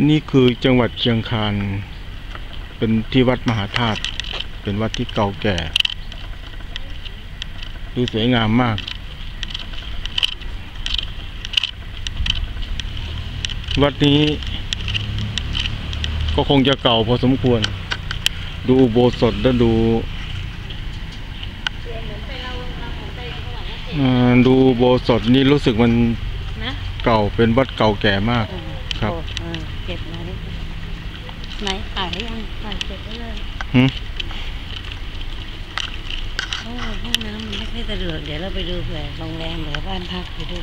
อันนี้คือจังหวัดเชียงคาน เป็นที่วัดมหาธาตุ เป็นวัดที่เก่าแก่ ดูสวยงามมาก วัดนี้ก็คงจะเก่าพอสมควร ดูอุโบสถและดูดูโบสถนี่รู้สึกมันเก่าเป็นวัดเก่าแก่มาก อ้เออเก็บมาได้ไหนขายหรือยังขายเก็บไว้เลยหึโอ้ห้องน้ำมันไม่ค่อยสะดวกเดี๋ยวเราไปดูเผื่อโรงแรมหรือบ้านพักไปดู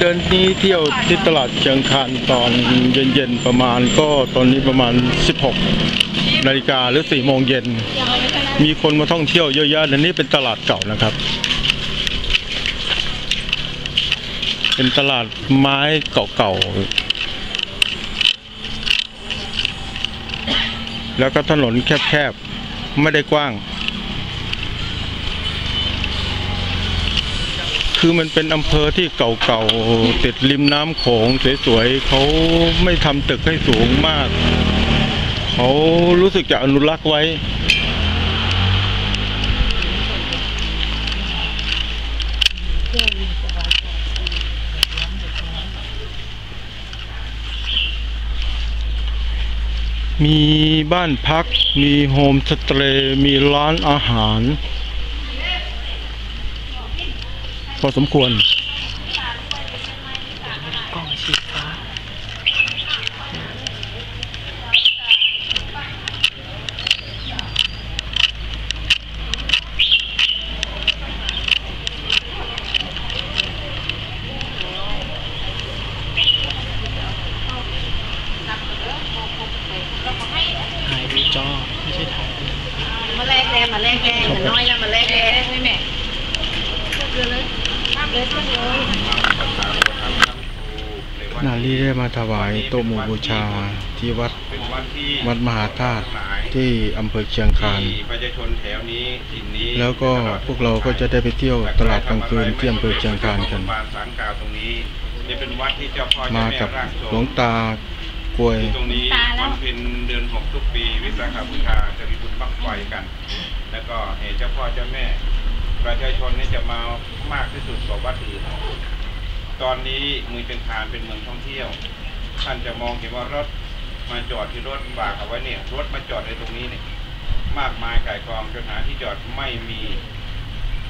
เดินนี้เที่ยวที่ตลาดเชียงคานตอนเย็นๆประมาณก็ตอนนี้ประมาณ 16นาฬิกาหรือ4โมงเย็น มีคนมาท่องเที่ยวเยอะแยะอันนี้เป็นตลาดเก่านะครับ เป็นตลาดไม้เก่าๆแล้วก็ถนนแคบๆ ไม่ได้กว้าง คือมันเป็นอำเภอที่เก่าๆติดริมน้ำโขงสวยๆเขาไม่ทำตึกให้สูงมาก เขารู้สึกจะอนุรักษ์ไว้ มีบ้านพัก มีโฮมสเตย์มีร้านอาหาร พอสมควร กล่องสีฟ้า ถ่ายดูจอไม่ใช่ถ่ายดู มาแลกแดงมาแลกแดงเหมือนน้อยนะมาแลกแดงไม่แม่เกลือเลยข้ามเลยข้ามเลย ขณะนี้ได้มาถวายโต๊ะหมู่บูชาที่วัดเป็นวัดที่วัดมหาธาตุที่อำเภอเชียงคานที่ประชาชนแถวนี้ถิ่นนี้แล้วก็พวกเราก็จะได้ไปเที่ยวตลาดกลางคืนที่อำเภอเชียงคานกันบานสารกล่าวตรงนี้นี่เป็นวัดที่เจ้าพ่อมาเจ้าแม่กับร่างทรงหลวงตากล้วยที่ตรงนี้วันเพ็ญเดือนหกทุกปี วิสาขบูชาจะมีบุญบั้งไฟกัน แล้วก็เหตุเจ้าพ่อเจ้าแม่ ประชาชนนี่จะมามากที่สุดกว่าวัดอื่น ตอนนี้เมืองเชียงคานเป็นเมืองท่องเที่ยว ท่านจะมองเห็นว่ารถมาจอดที่รถฝากเอาไว้เนี่ย รถมาจอดในตรงนี้เนี่ยมากมายไก่กองจนหาที่จอดไม่มี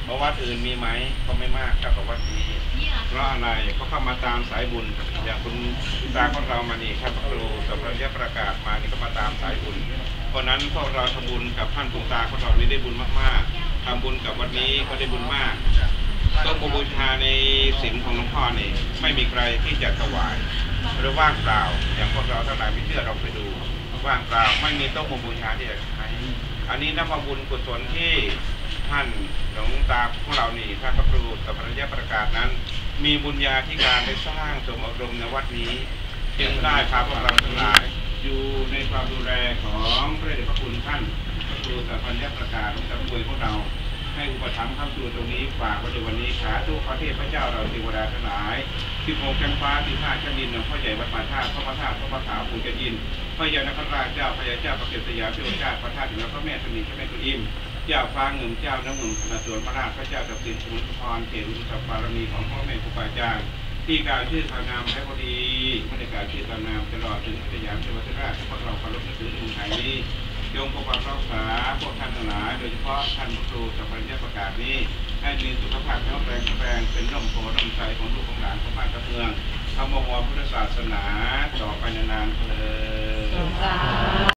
เพราะวัดอื่นมีไหมก็ไม่มากเท่ากับวัดนี้เพราะอะไรก็เข้ามาตามสายบุญ อย่างคุณตาของเรามานี่ครับครูสัพยประกาศมานี่ก็มาตามสายบุญ เพราะนั้นพวกเราทำบุญกับท่านคุณตาของเรานี่ได้บุญมากๆทำบุญกับวัดนี้ก็ได้บุญมาก ก็บูชาในศีลของหลวงพ่อนี่ไม่มีใครที่จะถวาย หรือว่างเปล่าอย่างพวกเราทั้งหลายไม่เชื่อเราไปดูว่างเปล่าไม่มีโต๊ะหมู่บูชาที่จะใช้อันนี้นับว่าบุญกุศลที่ท่านหลวงตาของเรานี่ท่านพระครูสัพพยประกาศนั้น มีบุญญาธิการได้สร้างสมอบรมในวัดนี้จึงได้พาพวกเราทั้งหลายอยู่ในความดูแลของพระเดชพระคุณท่านพระครูสัพพยประกาศหลวงตาป่วยพวกเรา ให้อุปถัมภ์คำสู่ตรงนี้ฝากไว้ในวันนี้ขาทุกประเทศพระเจ้าเราเทวดาทั้งหลายที่โมกันฟ้าที่ห้าชั้นดินหลวงพ่อใหญ่วัดป่าธาตุพระพระธาตุพระพระขาวปู่จะยินพระยานคราชเจ้าพระยาเจ้าประเกศสยามเทวเจ้าพระธาตุถึงแล้วพระแม่ธรณีพระแม่กุอิมเจ้าฟ้าเงินเจ้าน้ำหนุนขณะสวนพระราชพระเจ้าตักสินสมุทรพรเขตุสาหบารมีของพ่อแม่ครูบาอาจารย์ที่กล่าวชื่อทานามและพอดีไม่ได้กล่าวชื่อทางนามตลอดถึงสยามเทวราชพวกเราเคารพนับถือในเมืองไทยนี้ จงปกปักรักษาพวกท่านทั้งหลายโดยเฉพาะท่านครูสัมพันธ์ประกาศนี้ ให้มีสุขภาพแข็งแรงแข็งแรงเป็นร่มโพร่มไทรของลูกของหลานของบ้านกระเมืองทำมวพุทธศาสนาต่อไปนานๆเถิด